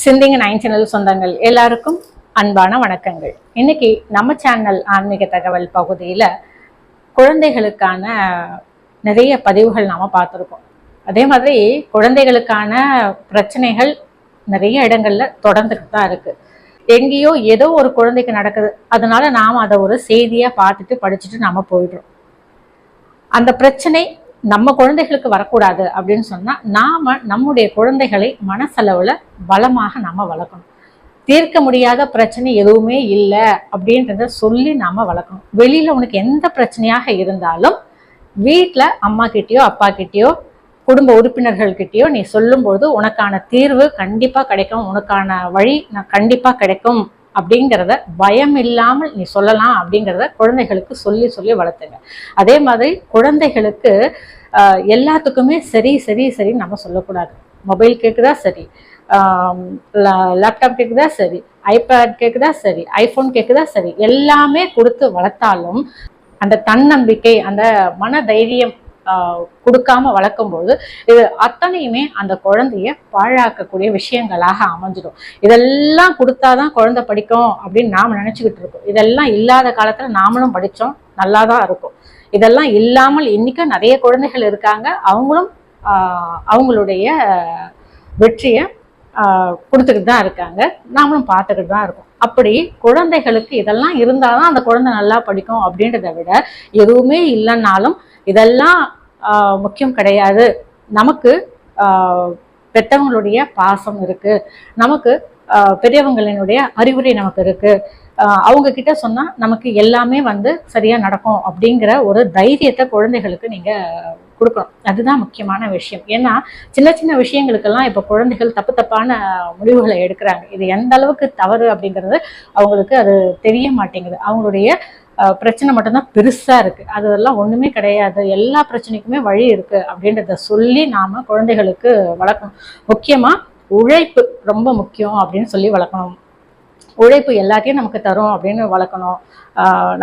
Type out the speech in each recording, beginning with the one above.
சிந்திங்க nine channel சொந்தங்கள் எல்லாருக்கும் அன்பான வணக்கங்கள். இன்னைக்கு நம்ம சேனல் ஆன்மீக தகவல் பகுதியில குழந்தைகளுக்கான நிறைய பதிவுகள் நாம பார்த்துருக்கோம். அதே மாதிரி குழந்தைகளுக்கான பிரச்சனைகள் நிறைய இடங்கள்ல தொடர்ந்துட்டு தான் இருக்கு. எங்கேயோ ஏதோ ஒரு குழந்தைக்கு நடக்குது. அதனால நாம அதை ஒரு செய்தியாக பார்த்துட்டு படிச்சுட்டு நாம போயிடுறோம். அந்த பிரச்சனை நம்ம குழந்தைகளுக்கு வரக்கூடாது அப்படின்னு சொன்னால் நாம் நம்முடைய குழந்தைகளை மனசளவில் பலமாக நாம் வளர்க்கணும். தீர்க்க முடியாத பிரச்சனை எதுவுமே இல்லை அப்படின்றத சொல்லி நாம் வளர்க்கணும். வெளியில் உனக்கு எந்த பிரச்சனையாக இருந்தாலும் வீட்டில் அம்மா கிட்டேயோ அப்பா கிட்டேயோ குடும்ப உறுப்பினர்கள்கிட்டயோ நீ சொல்லும்போது உனக்கான தீர்வு கண்டிப்பாக கிடைக்கும். உனக்கான வழி நான் கண்டிப்பாக கிடைக்கும். அப்படிங்கிறத பயம் இல்லாமல் நீ சொல்லலாம் அப்படிங்கிறத குழந்தைகளுக்கு சொல்லி சொல்லி வளர்த்துங்க. அதே மாதிரி குழந்தைகளுக்கு எல்லாத்துக்குமே சரி சரி சரி நம்ம சொல்லக்கூடாது. மொபைல் கேட்குதா சரி. லேப்டாப் கேட்குதா சரி. ஐபேட் கேட்குதா சரி. ஐஃபோன் கேட்குதா சரி. எல்லாமே கொடுத்து வளர்த்தாலும் அந்த தன்னம்பிக்கை அந்த மன தைரியம் கொடுக்காம வளர்க்கும்போது இது அத்தனையுமே அந்த குழந்தைய பாழாக்கக்கூடிய விஷயங்களாக அமைஞ்சிடும். இதெல்லாம் கொடுத்தாதான் குழந்தை படிக்கும் அப்படின்னு நாம் நினைச்சுக்கிட்டு இருக்கோம். இதெல்லாம் இல்லாத காலத்தில் நாமளும் படித்தோம் நல்லா தான் இருக்கும். இதெல்லாம் இல்லாமல் இன்னைக்கும் நிறைய குழந்தைகள் இருக்காங்க. அவங்களும் அவங்களுடைய வெற்றியை கொடுத்துக்கிட்டு தான் இருக்காங்க. நாமளும் பார்த்துக்கிட்டு தான் இருக்கோம். அப்படி குழந்தைகளுக்கு இதெல்லாம் இருந்தாதான் அந்த குழந்தை நல்லா படிக்கும் அப்படின்றத விட எதுவுமே இல்லைன்னாலும் இதெல்லாம் முக்கியம் கிடையாது. நமக்கு ஆஹ், பாசம் இருக்கு. நமக்கு பெரியவங்களினுடைய அறிவுரை நமக்கு இருக்கு. அவங்க கிட்ட சொன்னா நமக்கு எல்லாமே வந்து சரியா நடக்கும் அப்படிங்கிற ஒரு தைரியத்தை குழந்தைகளுக்கு நீங்க கொடுக்கணும். அதுதான் முக்கியமான விஷயம். ஏன்னா சின்ன சின்ன விஷயங்களுக்கெல்லாம் இப்போ குழந்தைகள் தப்பு தப்பான முடிவுகளை எடுக்கிறாங்க. இது எந்த அளவுக்கு தவறு அப்படிங்கிறது அவங்களுக்கு அது தெரிய மாட்டேங்குது. அவங்களுடைய பிரச்சனை மட்டும்தான் பெருசாக இருக்குது அதெல்லாம் ஒன்றுமே கிடையாது. எல்லா பிரச்சனைக்குமே வழி இருக்குது அப்படின்றத சொல்லி நாம் குழந்தைகளுக்கு வளர்க்கணும். முக்கியமாக உழைப்பு ரொம்ப முக்கியம் அப்படின்னு சொல்லி வளர்க்கணும். உழைப்பு எல்லாத்தையும் நமக்கு தரும் அப்படின்னு வளர்க்கணும்.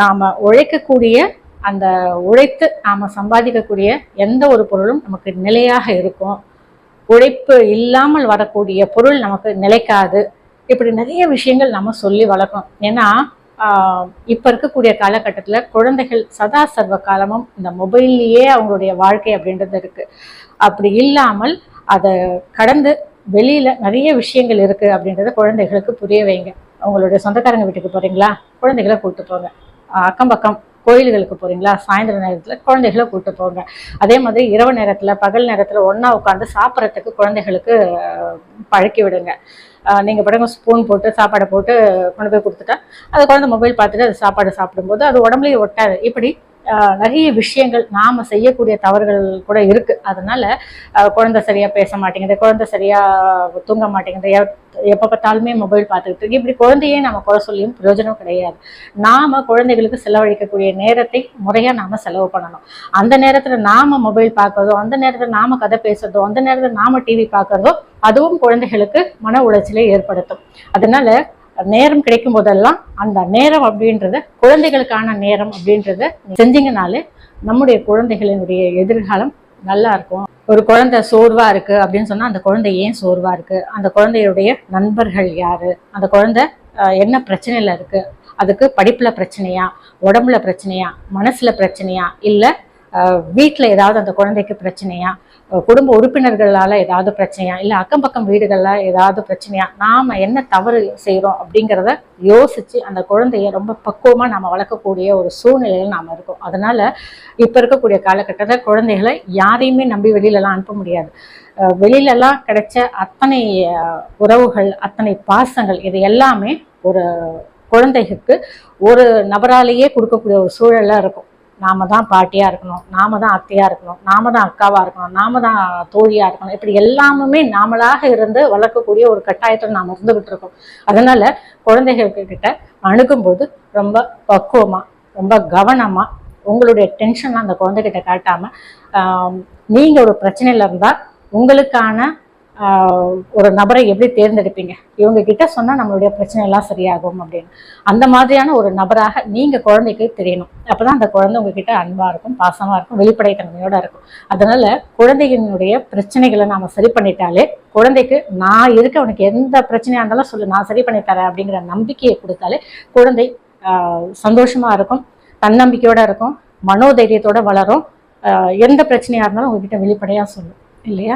நாம் உழைக்கக்கூடிய அந்த உழைத்து நாம் சம்பாதிக்கக்கூடிய எந்த ஒரு பொருளும் நமக்கு நிலையாக இருக்கும். உழைப்பு இல்லாமல் வரக்கூடிய பொருள் நமக்கு நிலைக்காது. இப்படி நிறைய விஷயங்கள் நம்ம சொல்லி வளர்க்கணும். ஏன்னா இப்போ இருக்கக்கூடிய காலகட்டத்தில் குழந்தைகள் சதா சர்வ காலமும் இந்த மொபைல்லையே அவங்களுடைய வாழ்க்கை அப்படின்றது இருக்கு. அப்படி இல்லாமல் அதை கடந்து வெளியில நிறைய விஷயங்கள் இருக்கு அப்படின்றத குழந்தைகளுக்கு புரிய வைங்க. அவங்களுடைய சொந்தக்காரங்க வீட்டுக்கு போறீங்களா? குழந்தைகளை கூப்பிட்டு போங்க. அக்கம் பக்கம் கோயில்களுக்கு போறீங்களா? சாயந்தர நேரத்துல குழந்தைகளை கூப்பிட்டு போங்க. அதே மாதிரி இரவு நேரத்துல பகல் நேரத்துல ஒன்றா உட்காந்து சாப்பிட்றதுக்கு குழந்தைகளுக்கு பழக்கி விடுங்க. நீங்கள் நீங்க படங்க ஸ்பூன் போட்டு சாப்பாடை போட்டு கொண்டு போய் கொடுத்துட்டா அது குழந்தை மொபைல் பார்த்துட்டு அது சாப்பாடு சாப்பிடும்போது அது உடம்புலயே ஒட்டாது. இப்படி நிறைய விஷயங்கள் நாம் செய்யக்கூடிய தவறுகள் கூட இருக்குது அதனால் குழந்தை சரியாக பேச மாட்டேங்குது குழந்தை சரியா தூங்க மாட்டேங்குது எப்- பார்த்தாலுமே மொபைல் பார்த்துக்கிட்டு இருக்கு. இப்படி குழந்தையே நம்ம குறை சொல்லியும் பிரயோஜனம் கிடையாது. நாம் குழந்தைகளுக்கு செலவழிக்கக்கூடிய நேரத்தை முறையாக நாம் செலவு பண்ணணும். அந்த நேரத்தில் நாம் மொபைல் பார்க்கறதோ அந்த நேரத்தில் நாம் கதை பேசுறதோ அந்த நேரத்தில் நாம டிவி பார்க்குறதோ அதுவும் குழந்தைகளுக்கு மன உளைச்சலை ஏற்படுத்தும். அதனால நேரம் கிடைக்கும் போதெல்லாம் அந்த நேரம் அப்படின்றத குழந்தைகளுக்கான நேரம் அப்படின்றத செஞ்சீங்கனாலே நம்முடைய குழந்தைகளினுடைய எதிர்காலம் நல்லா இருக்கும். ஒரு குழந்தை சோர்வா இருக்கு அப்படின்னு சொன்னா அந்த குழந்தை ஏன் சோர்வா இருக்கு? அந்த குழந்தையுடைய நண்பர்கள் யாரு? அந்த குழந்தை என்ன பிரச்சனையில இருக்கு? அதுக்கு படிப்புல பிரச்சனையா? உடம்புல பிரச்சனையா? மனசுல பிரச்சனையா? இல்ல வீட்டில் ஏதாவது அந்த குழந்தைக்கு பிரச்சனையா? குடும்ப உறுப்பினர்களால் ஏதாவது பிரச்சனையா? இல்லை அக்கம் பக்கம் வீடுகளில் ஏதாவது பிரச்சனையா? நாம் என்ன தவறு செய்கிறோம் அப்படிங்கிறத யோசித்து அந்த குழந்தைய ரொம்ப பக்குவமாக நாம் வளர்க்கக்கூடிய ஒரு சூழ்நிலையில் நாம் இருக்கோம். அதனால் இப்போ இருக்கக்கூடிய காலகட்டத்தில் குழந்தைகளை யாரையுமே நம்பி வெளியிலலாம் அனுப்ப முடியாது. வெளியிலலாம் கிடைச்ச அத்தனை உறவுகள் அத்தனை பாசங்கள் இது எல்லாமே ஒரு குழந்தைகளுக்கு ஒரு நபராலேயே கொடுக்கக்கூடிய ஒரு சூழலாக இருக்கும். நாம தான் பாட்டியா இருக்கணும் நாம தான் அத்தையா இருக்கணும் நாம தான் அக்காவா இருக்கணும் நாம தான் தோழியா இருக்கணும் இப்படி எல்லாமுமே நாமளாக இருந்து வளர்க்கக்கூடிய ஒரு கட்டாயத்தில் நாம் இருந்துகிட்டு இருக்கோம் அதனால குழந்தைகள்கிட்ட அணுகும்போது ரொம்ப பக்குவமா ரொம்ப கவனமா உங்களுடைய டென்ஷன்லாம் அந்த குழந்தைகிட்ட காட்டாம நீங்கள் நீங்க ஒரு பிரச்சனையில இருந்தா உங்களுக்கான ஒரு நபரை எப்படி தேர்ந்தெடுப்பீங்க? இவங்க கிட்ட சொன்னா நம்மளுடைய பிரச்சனை எல்லாம் சரியாகும் அப்படின்னு. அந்த மாதிரியான ஒரு நபராக நீங்க குழந்தைக்கு தெரியணும். அப்பதான் அந்த குழந்தை உங்ககிட்ட அன்பா இருக்கும் பாசமா இருக்கும் வெளிப்படைத்தன்மையோட இருக்கும். அதனால குழந்தையினுடைய பிரச்சனைகளை நாம சரி பண்ணிட்டாலே குழந்தைக்கு நான் இருக்க உனக்கு எந்த பிரச்சனையா இருந்தாலும் சொல்லு நான் சரி பண்ணி தரேன் அப்படிங்கிற நம்பிக்கையை கொடுத்தாலே குழந்தை சந்தோஷமாக சந்தோஷமா இருக்கும் தன்னம்பிக்கையோட இருக்கும் மனோதைரியத்தோட வளரும் எந்த பிரச்சனையா இருந்தாலும் உங்ககிட்ட வெளிப்படையா சொல்லும். இல்லையா?